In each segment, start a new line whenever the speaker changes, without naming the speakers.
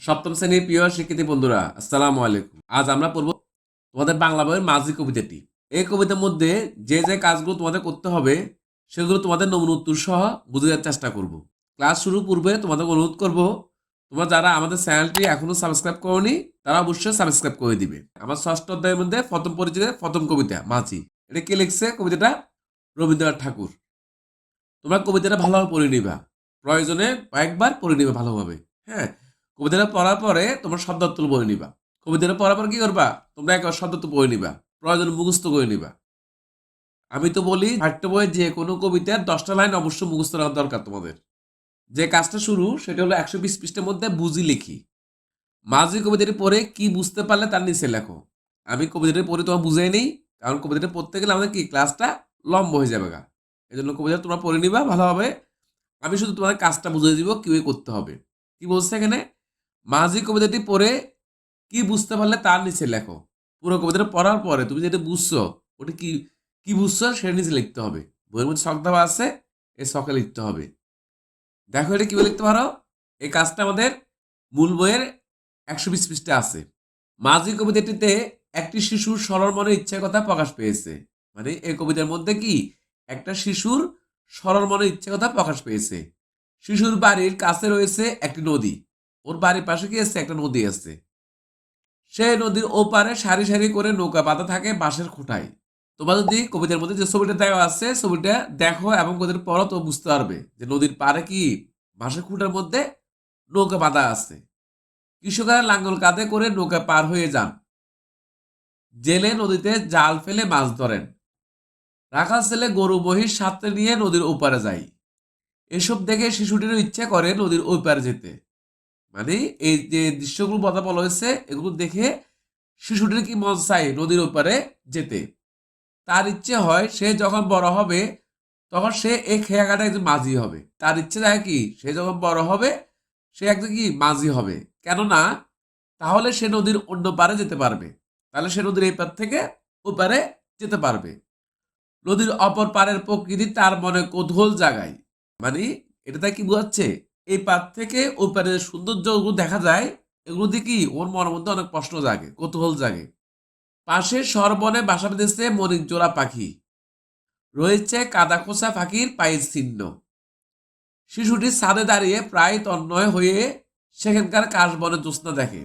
সপ্তম শ্রেণির প্রিয় শিক্ষার্থী বন্ধুরা, আসসালামু আলাইকুম। আজ আমরা পড়ব তোমাদের বাংলা বইয়ের মাঝি কবিতাটি। এই কবিতার মধ্যে যে যে কাজগুলো তোমাদের করতে হবে, সেগুলো তোমাদের নমুনা উত্তর সহ বুঝে দেওয়ার চেষ্টা করব। ক্লাস শুরুর পূর্বে তোমাদের অনুরোধ করব, তোমরা যারা আমাদের চ্যানেলটি এখনও সাবস্ক্রাইব করনি, তারা অবশ্যই সাবস্ক্রাইব করে দিবে। আমার ষষ্ঠ অধ্যায়ের মধ্যে প্রথম পরিচিতের প্রথম কবিতা, মাঝি। এটা কে লিখছে? কবিতাটা রবীন্দ্রনাথ ঠাকুর। তোমরা কবিতাটা ভালোভাবে পড়ে নিবা। প্রয়োজনে কয়েকবার পড়ে নিবে ভালোভাবে। হ্যাঁ কবিতাটা পড়ার পরে তোমরা শব্দার্থ বই নিবা। কবিতাটা পড়ার পর কি করবা? তোমরা একবার শব্দার্থ বই নিবা। প্রয়োজন মুখস্থ করে নিবা। আমি তো বলি পাঠ্য বইয়ের যে কোনো কবিতার দশটা লাইন অবশ্যই মুখস্থ রাখার দরকার তোমাদের। যে কাজটা শুরু, সেটা হলো একশো বিশ পৃষ্ঠের মধ্যে বুঝি লিখি। মাঝি কবিতাটি পড়ে কি বুঝতে পারলে তার নিচে লেখো। আমি কবিতাটি পড়ে তোমার বুঝাই নেই, কারণ কবিতাটি পড়তে গেলে আমাদের কি, ক্লাসটা লম্ব হয়ে যাবে গা। এই জন্য কবিতা তোমরা পড়ে নিবা ভালোভাবে। আমি শুধু তোমাদের কাজটা বুঝিয়ে দিব, কীভাবে করতে হবে। কি বলছে এখানে? মাঝি কবিতাটি পড়ে কি বুঝতে পারলে তার নিচে লেখো। পুরো কবিতাটা পড়ার পরে তুমি যেটা বুঝছ, ওটা কি কি বুঝছ সেটা নিচে লিখতে হবে। বইয়ের মধ্যে শখ দেওয়া আছে এই শখে লিখতে হবে। দেখো এটা কীভাবে লিখতে পারো? এই কাজটা আমাদের মূল বইয়ের একশো বিশ পৃষ্ঠে আছে। মাঝি কবিতাটিতে একটি শিশুর সরল মনের ইচ্ছার কথা প্রকাশ পেয়েছে। মানে এই কবিতার মধ্যে কি? একটা শিশুর সরল মনের ইচ্ছার কথা প্রকাশ পেয়েছে। শিশুর বাড়ির কাছে রয়েছে একটি নদী। ওর বাড়ির পাশে কি আছে? একটা নদী আছে। সেই নদীর ওপারে সারি সারি করে নৌকা বাঁধা থাকে বাঁশের খুঁটায়। তোমরা যদি কবিতার মধ্যে যে ছবিটা দেওয়া আছে, ছবিটা দেখো এবং কবিতার পড়ো, তো বুঝতে পারবে যে নদীর পারে কি বাঁশের খুঁটার মধ্যে নৌকা বাঁধা আছে। কৃষকেরা লাঙ্গল কাঁধে করে নৌকা পার হয়ে যান। জেলে নদীতে জাল ফেলে মাছ ধরেন। রাখাল ছেলে গরু, মহিষ সাথে নিয়ে নদীর ওপারে যায়। এসব দেখে শিশুটিরও ইচ্ছা করে নদীর ওপারে যেতে। মানে এই যে দৃশ্যগুলো কথা বলা হয়েছে, এগুলো দেখে শিশুটির কি মন চাই নদীর ওপারে যেতে? তার ইচ্ছে হয় সে যখন বড় হবে, তখন সে এই খেয়াঘাটে একজন মাঝি হবে। তার ইচ্ছে থাকে কি, সে যখন বড় হবে, সে একজন কি মাঝি হবে? কেননা, তাহলে সে নদীর অন্য পারে যেতে পারবে। তাহলে সে নদীর এই পার থেকে ওপারে যেতে পারবে। নদীর অপর পারের প্রকৃতি তার মনে কৌতূহল জাগায়। মানে এটা কি বোঝাচ্ছে? এই পার থেকে ওই পারে সৌন্দর্যগুলো দেখা যায়, এগুলো কি ওর মনের মধ্যে অনেক প্রশ্ন জাগে, কৌতূহল জাগে। পাশে সরবনে বাসা বেঁধেছে মনিক জোড়া পাখি। রয়েছে কাদা খোসা পাখির পায়ের চিহ্ন শিশুটি ছাদে দাঁড়িয়ে প্রায় তন্ময় হয়ে সেখানকার কাশবনে জ্যোৎস্না দেখে।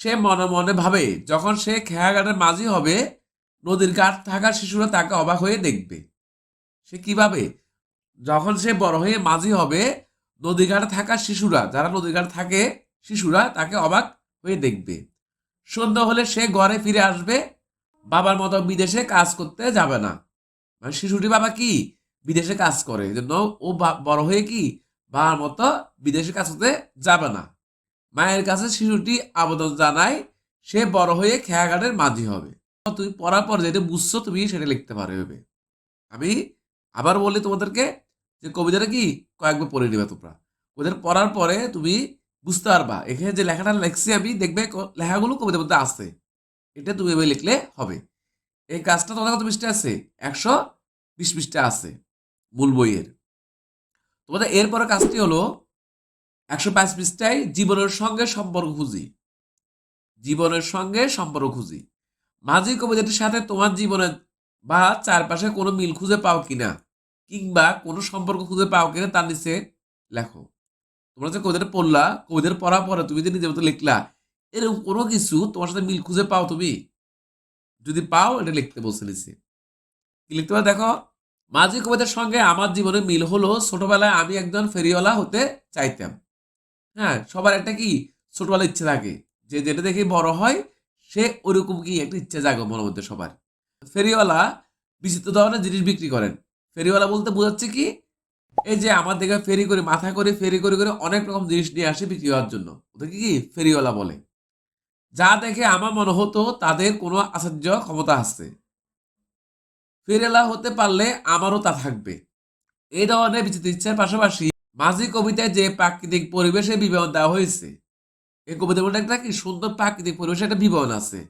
সে মনে মনে ভাবে, যখন সে খেয়াঘাটের মাঝি হবে, নদীর ঘাট থাকা শিশুরা তাকে অবাক হয়ে দেখবে। সে কীভাবে যখন সে বড় হয়ে মাঝি হবে নদীঘাটে থাকা শিশুরা, যারা নদীঘাটে থাকে শিশুরা, তাকে অবাক হয়ে দেখবে। সন্ধ্যা হলে সে ঘরে ফিরে আসবে, বাবার মতো বিদেশে কাজ করতে যাবে না। মানে শিশুটি বাবা কি? বিদেশে কাজ করে। এই জন্য ও বড় হয়ে কি? বাবার মতো বিদেশে কাজ করতে যাবে না। মায়ের কাছে শিশুটি আবেদন জানায়, সে বড় হয়ে খেয়াঘাটের মাঝি হবে। তুমি পড়ার পর যেটা বুঝছ তুমি সেটা লিখতে পারো এভাবে আমি আবার বলি তোমাদেরকে যে কবিতাটা কি? কয়েকবার পড়ে নিবে তোমরা। ওদের পড়ার পরে তুমি বুঝতে পারবা। এখানে যে লেখাটা লিখছি আমি, দেখবে লেখাগুলো কবিতার মধ্যে আছে। এটা তুমি এভাবে লিখলে হবে। এই কাজটা তোমাদের কত পৃষ্ঠা আছে? একশো বিশ পৃষ্ঠা আছে, মূল বইয়ের। তোমাদের এরপরে কাজটি হলো একশো পাঁচ পৃষ্ঠায় জীবনের সঙ্গে সম্পর্ক খুঁজি। জীবনের সঙ্গে সম্পর্ক খুঁজি। মাঝি কবিতাটির সাথে তোমার জীবনের বা চারপাশে কোনো মিল খুঁজে পাও কিনা? কিংবা কোনো সম্পর্ক খুঁজে পাও কিনা তার নিচে লেখো। তোমরা যে কবিতাটা পড়লা, কবিতাটা পড়া পরে তুমি যে নিজের মতো লিখলা, এরকম কোনো কিছু তোমার সাথে মিল খুঁজে পাও তুমি? যদি পাও, এটা লিখতে বলছে নিচে। কি লিখতে পারো দেখো? মাঝি কবিতার সঙ্গে আমার জীবনে মিল হলো ছোটবেলায় আমি একজন ফেরিওয়ালা হতে চাইতাম। হ্যাঁ সবার একটা কি? ছোটবেলার ইচ্ছে থাকে। যে যেটা দেখে বড় হয়, সে ওরকম কি একটা ইচ্ছে জাগে মনের মধ্যে সবার। ফেরিওয়ালা বিচিত্র ধরনের জিনিস বিক্রি করেন। ফেরিওয়ালা বলতে বোঝাচ্ছে কি? এই যে আমার দেখে ফেরি করে, মাথা করে, ফেরি করে করে অনেক রকম জিনিস নিয়ে আসে বিক্রি হওয়ার জন্য। ওদেরকে কি? ফেরিওয়ালা বলে। যা দেখে আমার মনে হতো তাদের কোনো আশ্চর্য ক্ষমতা আছে। ফেরিওয়ালা হতে পারলে আমারও তা থাকবে। এই ধরনের বিচিত্র ইচ্ছার পাশাপাশি মাঝি কবিতায় যে প্রাকৃতিক পরিবেশে বিবরণ দেওয়া হয়েছে, এই কবিতার মধ্যে একটা কি সুন্দর প্রাকৃতিক পরিবেশে একটা বিবরণ আছে।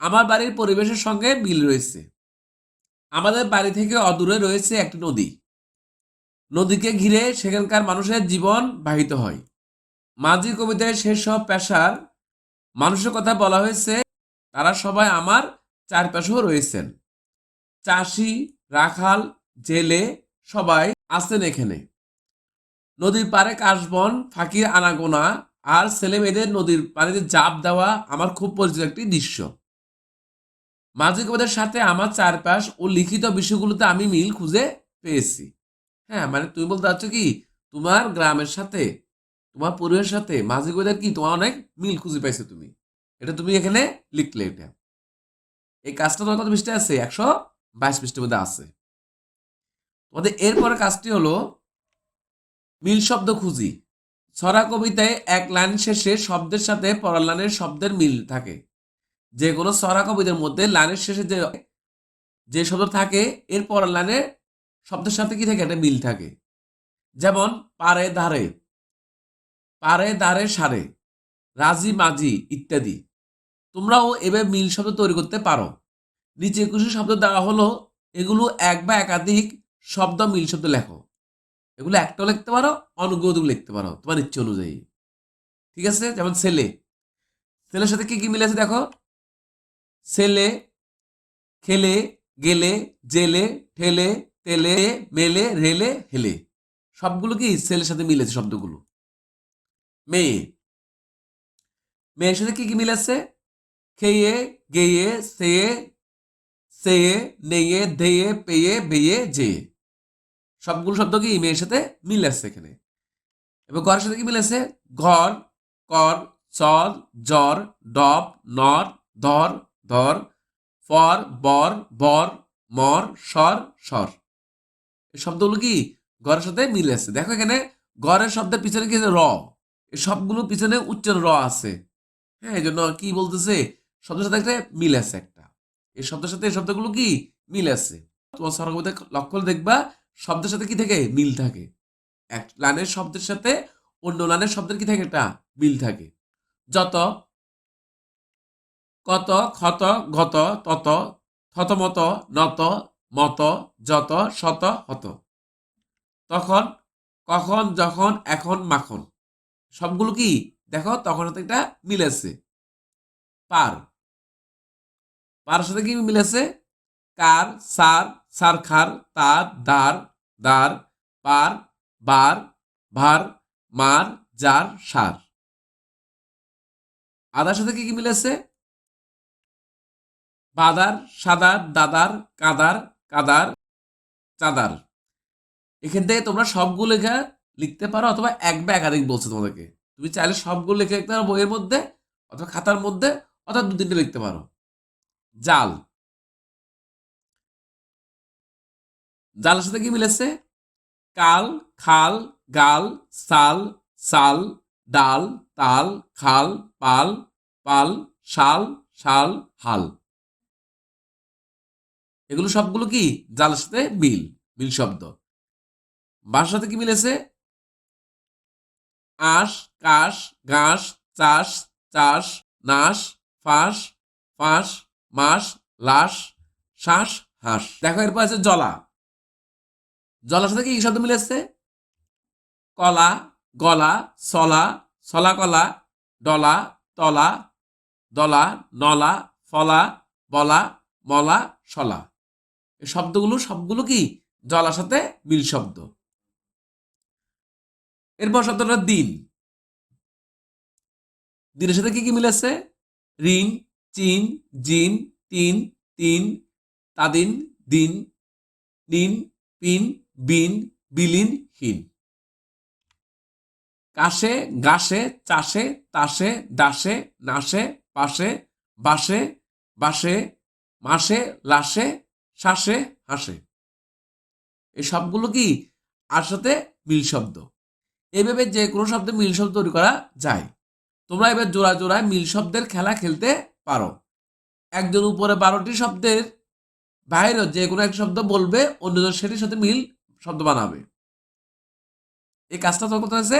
আমার বাড়ির পরিবেশের সঙ্গে মিল রয়েছে। আমাদের বাড়ি থেকে অদূরে রয়েছে একটি নদী। নদীকে ঘিরে সেখানকার মানুষের জীবন বাহিত হয়। মাঝি কবিতায় সেসব পেশার মানুষের কথা বলা হয়েছে, তারা সবাই আমার চারপাশেও রয়েছেন। চাষি, রাখাল, জেলে সবাই আছেন এখানে। নদীর পাড়ে কাশবন, ফাঁকির আনাগোনা আর ছেলে মেয়েদের নদীর পানিতে জাপ দেওয়া আমার খুব পরিচিত একটি দৃশ্য। মাঝি কবিতার সাথে আমার চারপাশ ও লিখিত বিষয়গুলোতে আমি মিল খুঁজে পেয়েছি। হ্যাঁ মানে তুমি বলতে চাচ্ছ কি, তোমার গ্রামের সাথে, তোমার পরিবারের সাথে মাঝি কবিতার কি তোমার অনেক মিল খুঁজে পাইছো তুমি? এটা তুমি এখানে লিখলে এটা। এই কাজটা তোমার কত পৃষ্ঠে আছে? একশো বাইশ পৃষ্ঠের মধ্যে আছে। তোমাদের এরপরে কাজটি হলো মিল শব্দ খুঁজি। ছড়া কবিতায় এক লাইন শেষে শব্দের সাথে পরের লাইনের শব্দের মিল থাকে। যে কোনো ছড়া কবিদের মধ্যে লাইনের শেষে যে যে শব্দ থাকে এর পরের লাইনে শব্দের সাথে কি থাকে? একটা মিল থাকে। যেমন, পারে ধারে, পারে দারে সারে, রাজি মাজি ইত্যাদি। তোমরাও এভাবে মিল শব্দ তৈরি করতে পারো। নিচে কিছু শব্দ দেওয়া হলো, এগুলো এক বা একাধিক শব্দ মিল শব্দ লেখো। এগুলো একটাও লিখতে পারো অনুগত লিখতে পারো, তোমার ইচ্ছে অনুযায়ী। ঠিক আছে? যেমন ছেলে। ছেলের সাথে কি কি মিলে আছে দেখো? ছেলে খেলে, গেলে, জেলে, ঠেলে, তেলে, মেলে, রেলে, হেলে। সবগুলো কি ছেলের সাথে মিলেছে শব্দগুলো। মেয়ে। মেয়ের সাথে কি কি মিল আছে? খেয়ে, গেয়ে, সেয়ে সেয়ে, নেয়ে, ধেয়ে, পেয়ে, বেয়ে, যে। সবগুলো শব্দ কি মেয়ের সাথে মিল আছে এখানে। এবং ঘরের সাথে কি মিল আছে? ঘর কর চর জ্বর ডব, নর, ধর ধর, ফর, বর বর, মর, সর সর। এই শব্দগুলো কি ঘরের সাথে মিল আছে? দেখো এখানে ঘরের শব্দের পিছনে কি র। এই সবগুলো পিছনে উচ্চারণ র আছে। হ্যাঁ এই জন্য কি বলতেছে? শব্দের সাথে একটা মিল আছে একটা। এই শব্দের সাথে, এই শব্দগুলো কি মিল আছে? তোমার সরগবতে লক্ষ্য দেখবা, শব্দের সাথে কি থাকে? মিল থাকে। এক লাইনের শব্দের সাথে অন্য লাইনের শব্দের কি থাকে? একটা মিল থাকে। যত কত, ক্ষত গত তত, থতমত, নত, মত, যত, শত, হত। তখন, কখন, যখন, এখন, মাখন। সবগুলো কি? দেখো, তখন সাথে একটা মিলেছে। পার। পার সাথে কি মিলেছে? কার, সার সার খার তার, দার দার, পার, বার, ভার, মার, যার, সার। আদার সাথে কি কি মিল আছে বাদার, সাদার, দাদার, কাদার কাদার, চাদার। এখান থেকে তোমরা সবগুলো লেখা লিখতে পারো অথবা এক বা একাধিক বলছে তোমাদেরকে। তুমি চাইলে সবগুলো লিখে লিখতে পারো বইয়ের মধ্যে অথবা খাতার মধ্যে অথবা দু তিনটে লিখতে পারো। জাল। জালের সাথে কি মিলেছে? কাল, খাল, গাল, সাল সাল, ডাল, তাল, খাল, পাল পাল, শাল শাল, হাল। এগুলো সবগুলো কি? জালের সাথে মিল মিল শব্দ। বাঁশের সাথে কি মিলেছে? আঁশ, কাশ, ঘাস, চাষ চাষ, নাশ, ফাঁস ফাঁস, মাস, লাশ, শ্বাস, হাঁস। দেখো, এরপর আছে জলা। জলার সাথে কি কি শব্দ মিলেছে? কলা, গলা, সলা সলা কলা ডলা, তলা, দলা, নলা, ফলা, বলা, মলা, সলা। শব্দগুলো সবগুলো কি? জলার সাথে মিল শব্দ। এরপর শব্দটা দিন। দিনের সাথে কি কি মিল আছে? ঋণ, চিন, জিন, তিন তিন, তাদিন, দিন, নিন, পিন, বিন, বিলীন, হীন। কাশে গাছে চাষে তাসে দাসে নাশে, পাশে বাসে বাসে মাসে লাসে শ্বাসে হাসে। এই সবগুলো কি আর সাথে মিল শব্দ? এইভাবে যে কোনো শব্দে মিল শব্দ তৈরি করা যায়। তোমরা এবার জোড়া জোড়ায় মিল শব্দের খেলা খেলতে পারো। একজন উপরে বারোটি শব্দের বাইরে যে কোনো এক শব্দ বলবে, অন্যজন সেটির সাথে মিল শব্দ বানাবে। এই কাজটা তোমার কথা আছে,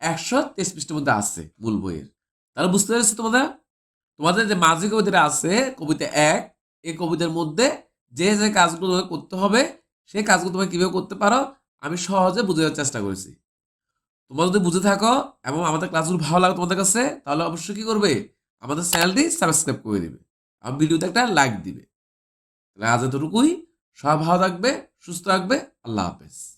একশো তেইশ পৃষ্ঠের মধ্যে আছে মূল বইয়ের। তাহলে বুঝতে পেরেছ তোমাদের তোমাদের যে মাঝি কবিতাটা আছে, কবিতা এক, এই কবিতার মধ্যে যে যে কাজগুলো তোমাকে করতে হবে, সেই কাজগুলো তোমাকে কীভাবে করতে পারো, আমি সহজে বুঝে যাওয়ার চেষ্টা করেছি। তোমরা যদি বুঝে থাকো এবং আমাদের ক্লাসগুলো ভালো লাগে তোমাদের কাছে, তাহলে অবশ্যই কী করবে? আমাদের চ্যানেলটি সাবস্ক্রাইব করে দেবে আর ভিডিওতে একটা লাইক দিবে। তাহলে আজ এতটুকুই। সব ভালো থাকবে, সুস্থ থাকবে, আল্লাহ হাফেজ।